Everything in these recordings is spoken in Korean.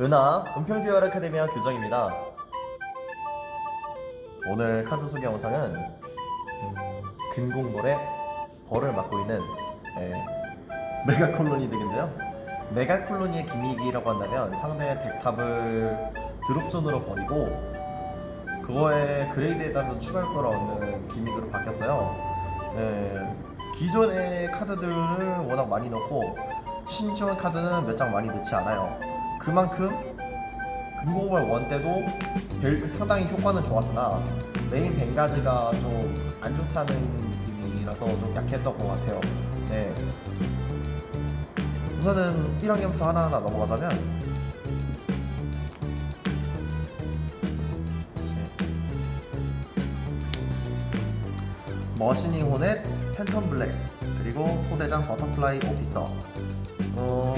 은하 은평듀얼 아카데미아 교정입니다. 오늘 카드 소개 영상은 음, 근공볼의 벌을 맡고 있는 예, 메가콜로니 덱인데요. 메가콜로니의 기믹이라고 한다면 상대의 덱탑을 드롭존으로 버리고 그거에 그레이드에 따라서 추가할 거라 얻는 기믹으로 바뀌었어요. 예, 기존의 카드들을 워낙 많이 넣고 신지원 카드는 몇 장 많이 넣지 않아요. 그만큼 금공벌 원 때도 별- 상당히 효과는 좋았으나 메인 뱅가드가 좀 안 좋다는 느낌이라서 좀 약했던 것 같아요. 네. 우선은 1학년부터 하나하나 넘어가자면 머시닝 호넷, 팬텀 블랙, 그리고 소대장 버터플라이 오피서. 어,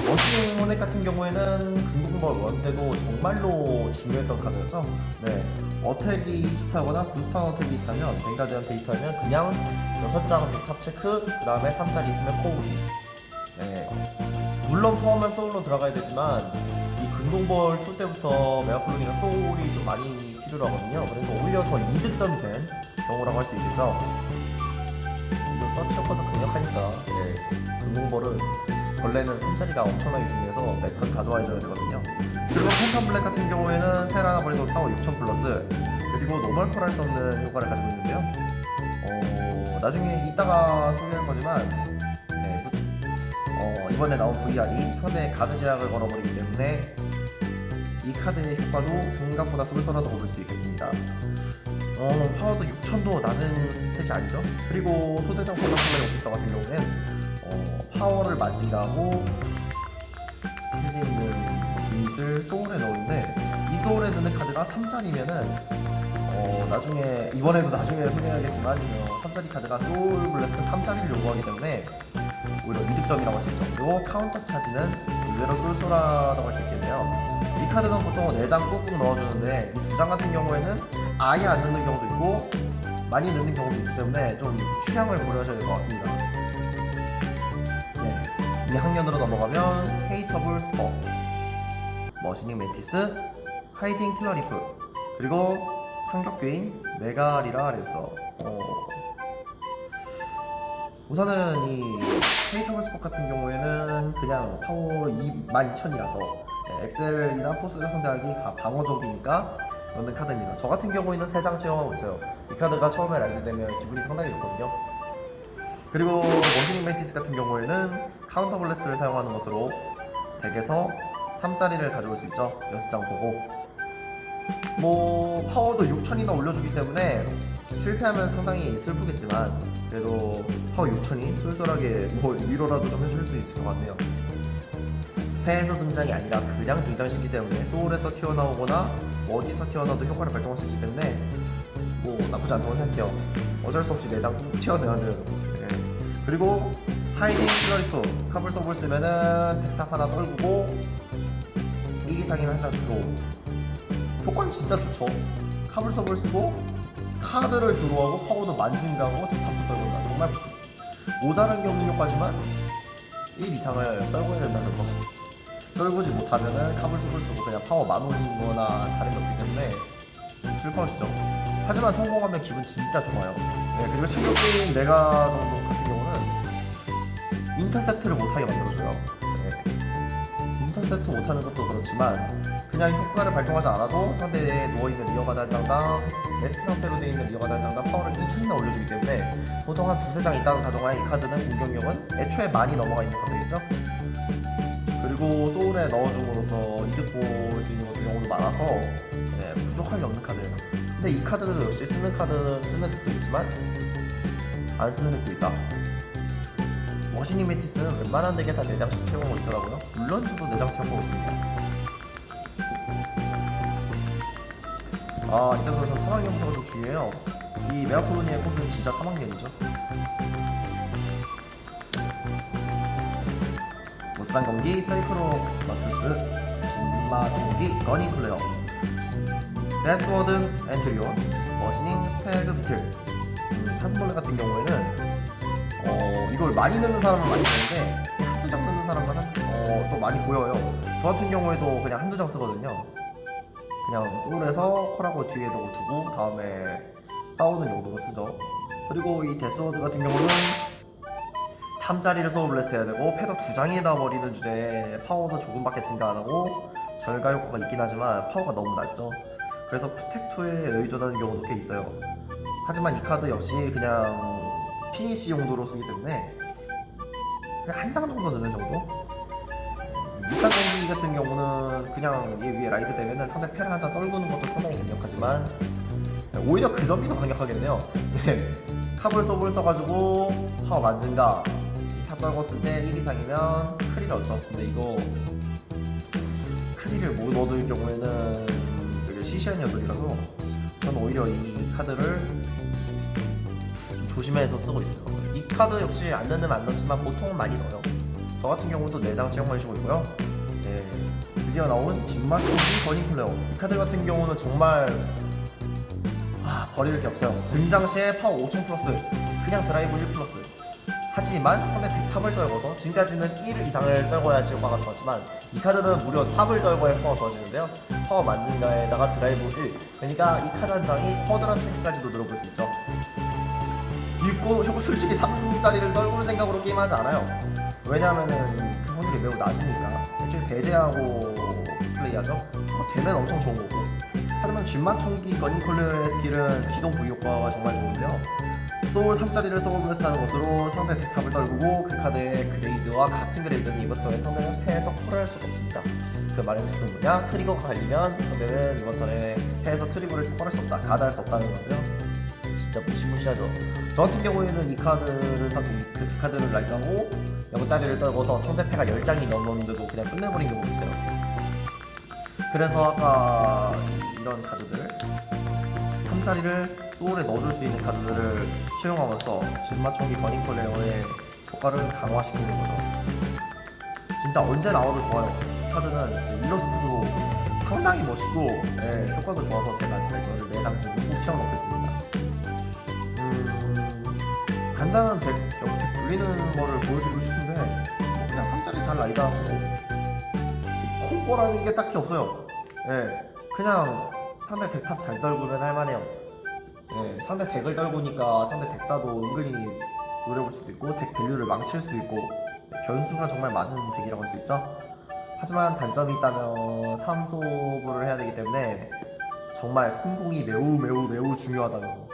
호넷 같은 경우에는 금공벌 원 때도 정말로 중요했던 카드였죠. 네. 어택이 히트하거나 부스터 어택이 히트하면 뱅가드한테 히트하면 그냥 6장 덱탑 체크, 그 다음에 3짜리 있으면 포우기. 네. 물론 파워면 소울로 들어가야 되지만 이 근동벌 2 때부터 메가콜론이랑 소울이 좀 많이 필요로 하거든요. 그래서 오히려 더 이득점이 된 경우라고 할 수 있겠죠. 이거 서치 효과도 강력하니까 네. 근동벌은 원래는 3짜리가 엄청나게 중요해서 메탈 가져와줘야 되거든요. 그리고 팬텀 블랙 같은 경우에는 테라 나 버리고 파워 6000 플러스 그리고 노멀 콜할 수 없는 효과를 가지고 있는데요. 어, 나중에 이따가 소개할 거지만 네, 어, 이번에 나온 VR이 상대의 가드 제약을 걸어버리기 때문에 이 카드의 효과도 생각보다 쏠쏠하다 고 볼 수 있겠습니다. 어, 파워도 6000도 낮은 스탯이 아니죠. 그리고 소대장 폴라플레이 오피서 같은 경우는 어, 파워를 마진다고 필드에 있는 유닛을 소울에 넣는데 이 소울에 넣는 카드가 3짜리면은 어, 나중에 이번에도 나중에 소개하겠지만 어, 3짜리 카드가 소울 블래스트 3짜리를 요구하기 때문에 오히려 이득점이라고 할 수 있죠. 그리고 카운터 차지는 의외로 쏠쏠하다고 할 수 있겠네요. 이 카드는 보통 4장 꾹꾹 넣어주는데 이두장 같은 경우에는 아예 안 넣는 경우도 있고 많이 넣는 경우도 있기 때문에 좀 취향을 고려하셔야 될 것 같습니다. 네, 2학년으로 넘어가면 헤이터블 스퍼, 머시닝 멘티스, 하이딩 킬러리프, 그리고 창격괴인 메가리라 랜서. 어, 우선은 이 헤이터블 스퍼 같은 경우에는 그냥 파워 12,000이라서 엑셀이나 포스를 상대하기 가- 방어적이니까 넣는 카드입니다. 저 같은 경우에는 3장 채용하고 있어요. 이 카드가 처음에 라이드 되면 기분이 상당히 좋거든요. 그리고 머시닝 멘티스 같은 경우에는 카운터 블래스트를 사용하는 것으로 덱에서 3짜리를 가져올 수 있죠. 6장 보고. 뭐 파워도 6천이나 올려주기 때문에 실패하면 상당히 슬프겠지만 그래도 파워 6천이 쏠쏠하게 뭐 위로라도 좀 해줄 수 있을 것 같네요. 패에서 등장이 아니라 그냥 등장시키기 때문에 소울에서 튀어나오거나 뭐 어디서 튀어나와도 효과를 발동할 수 있기 때문에 뭐 나쁘지 않다고 생각해요. 어쩔 수 없이 내장 꼭 튀어내야 돼요. 예. 그리고 하이딩 플러리프 카블 서브를 쓰면은 덱탑 하나 떨구고 이기상이는 한장 들어오고 효과는 진짜 좋죠. 카블 서브를 쓰고 카드를 들어오고 파워도 만진가고 덱탑도 떨군다. 정말 모자란 효과지만 1 이상을 떨궈야 된다는 거. 떨구지 못하면은 서브를 쓰고 그냥 파워 만 원이거나 다른 게 없기 때문에 슬퍼지죠. 하지만 성공하면 기분 진짜 좋아요. 네, 그리고 참격 게임 내가 정도 같은 경우는 인터셉트를 못하게 만들어줘요. 네. 인터셉트 못하는 것도 그렇지만 그냥 효과를 발동하지 않아도 상대에 누워있는 리어가드 한 장당 S 상태로 되어 있는 리어가드 한 장당 파워를 2천이나 올려주기 때문에 보통 한 두세 장 있다는 가정하에 이 카드는 공격력은 애초에 많이 넘어가 있는 카드겠죠? 그리고 소울에 넣어줌으로써 이득 볼 수 있는 것도 경우도 많아서 네, 부족할 리 없는 카드예요. 근데 이 카드도 역시 쓰는 카드는 쓰는 덱도 있지만 안 쓰는 덱도 있다. 머시닝 메티스는 웬만한 덱에 다 4장씩 채우고 있더라고요. 물론 저도 4장 채우고 있습니다. 아, 이따 그래서 3학년부터가 좀 중요해요. 이 메아콜로니의 꽃은 진짜 3학년이죠. 무쌍 공기 사이클로 마투스 진마 조기 러닝 플레어 데스워든 엔트리온 머시닝 스태그 비틀 음, 사슴벌레 같은 경우에는 어, 이걸 많이 넣는 사람은 많이 넣는데 한두 장 넣는 사람은 한, 어, 또 많이 보여요. 저 같은 경우에도 그냥 한두 장 쓰거든요. 그냥 소울에서 콜하고 뒤에 두고 두고 다음에 싸우는 용도로 쓰죠. 그리고 이 데스워드 같은 경우는 3짜리를 소울블레스 해야 되고 패더 두 장에다 버리는 주제에 파워도 조금밖에 증가 안 하고 절가 효과가 있긴 하지만 파워가 너무 낮죠. 그래서 프텍토에 의존하는 경우도 꽤 있어요. 하지만 이 카드 역시 그냥 피니시 용도로 쓰기 때문에 그냥 한 장 정도 넣는 정도? 일상 경기 같은 경우는 그냥 얘 위에 라이드 되면은 상대 패를 한 장 떨구는 것도 상당히 강력하지만 오히려 그 점이 더 강력하겠네요. 네. 탑을 소을 써가지고 파워 만진다. 탑 떨궜을 때 1 이상이면 크리를 얻죠. 근데 이거 크리를 못 얻을 경우에는 되게 시시한 녀석이라서 저는 오히려 이 카드를 좀 조심해서 쓰고 있어요. 이 카드 역시 안 넣는 안 넣지만 보통은 많이 넣어요. 저 같은 경우도 4장 채용해주고 있고요. 네, 드디어 나온 진마초기 버닝 플레어. 이 카드 같은 경우는 정말 아, 버릴 게 없어요. 등장 시에 파워 5000 플러스, 그냥 드라이브 1 플러스. 하지만 상대 탑을 떨궈서 지금까지는 1 이상을 떨궈야지 효과가 좋았지만 이 카드는 무려 3을 떨궈야 효과가 좋아지는데요. 파워 만진가에다가 드라이브 1. 그러니까 이 카드 한 장이 쿼드란 체크까지도 늘어볼 수 있죠. 읽고 효 솔직히 3짜리를 떨굴 생각으로 게임하지 않아요. 왜냐하면은 그 확률이 매우 낮으니까 애초에 배제하고 플레이하죠. 뭐 되면 엄청 좋은 거고. 하지만 쥐맛 총기 거닝콜르의 스킬은 기동 부위 효과가 정말 좋은데요. 소울 3짜리를 소울블레스 하는 것으로 상대 덱탑을 떨구고 그 카드의 그레이드와 같은 그레이드는 이번 턴에 상대는 패에서 콜을 할 수가 없습니다. 그 말은 즉슨 뭐냐? 트리거가 갈리면 상대는 이번 턴에 패에서 트리거를 콜할 수 없다, 가드할 수 없다는 건데요. 진짜 무시무시하죠. 저 같은 경우에는 이 카드를 상대 그 카드를 라이트하고 0짜리를 떨궈서 상대 패가 10장이 넘었는데도 그냥 끝내버린 경우도 있어요. 그래서 아까 이런 카드들 3짜리를 소울에 넣어줄 수 있는 카드들을 채용하면서 진마총기 버닝콜레어의 효과를 강화시키는 거죠. 진짜 언제 나와도 좋아요. 이 카드는 일러스트도 상당히 멋있고 예, 효과도 좋아서 제가 진짜 이거를 4장 지금 꼭 채워놓겠습니다. 음, 간단한 덱, 덱 굴리는 거를 보여드리고 싶은데 뭐 그냥 3짜리 잘 라이드하고 콤보라는 게 딱히 없어요. 예, 그냥 상대 덱탑 잘 떨구면 할만해요. 예, 상대 덱을 떨구니까 상대 덱사도 은근히 노려볼 수도 있고 덱 밸류를 망칠 수도 있고 변수가 정말 많은 덱이라고 할 수 있죠. 하지만 단점이 있다면 3소부를 해야 되기 때문에 정말 성공이 매우 매우 매우 중요하다는 거.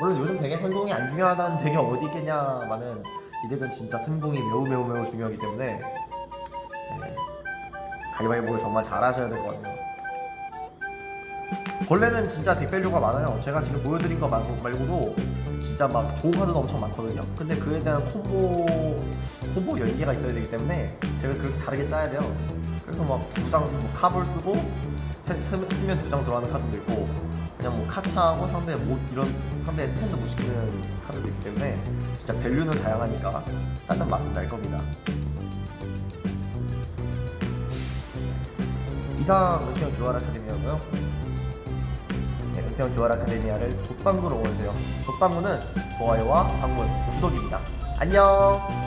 물론 요즘 덱에 성공이 안 중요하다는 덱이 어디 있겠냐마는 이 덱은 진짜 성공이 매우 매우 매우 중요하기 때문에 예, 가위바위보를 정말 잘하셔야 될 것 같아요. 원래는 진짜 덱밸류가 많아요. 제가 지금 보여드린 거 말고, 말고도 진짜 막 좋은 카드도 엄청 많거든요. 근데 그에 대한 콤보 콤보 연계가 있어야 되기 때문에 덱을 그렇게 다르게 짜야 돼요. 그래서 막 두장 뭐 캅을 쓰고 세- 세- 쓰면 두 장 들어가는 카드도 있고 그냥 뭐 카차하고 상대 못 이런 상대 스탠드 못 시키는 카드도 있기 때문에 진짜 밸류는 다양하니까 짜는 맛은 날 겁니다. 이상 은평 듀얼 아카데미였고요. 네, 은평 듀얼 아카데미아를 족방구로 오세요. 족방구는 좋아요와 방문, 구독입니다. 안녕.